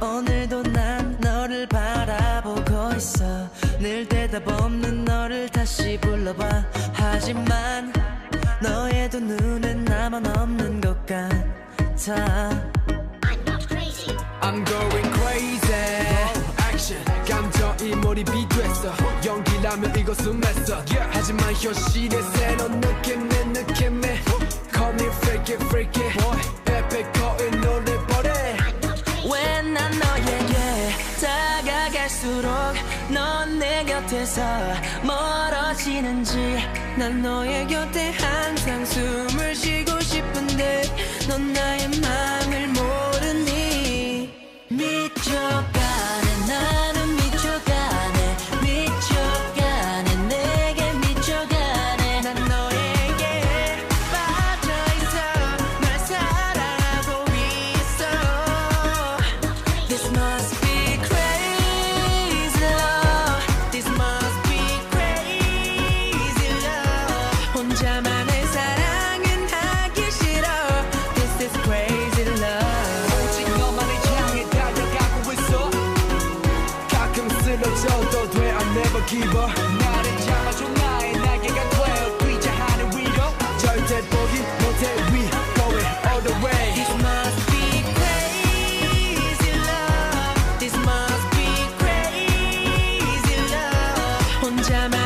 오늘도 난 너를 바라보고 있어. 늘 대답 없는 너를 다시 불러봐. 하지만 너의 두 눈엔 나만 없는 것 같아. I'm not crazy. Action 감정이 몰입이 됐어. 연기라면 이것은 mes어. 하지만 현실의 새로운 느낌 내 느낌에. Call me freaky freaky. Epic 거인 노래 버려. I'm not crazy. 왜난 너에게 다가갈수록 넌 내 곁에서 멀어지는지. 난 너의 곁에 항상 숨을 기버. 나를 잡아줘. 나의 날개가 되어 뛰자 하늘 위로. 절대 못해. We going all the way. This must be crazy love. This must be crazy love. 혼자만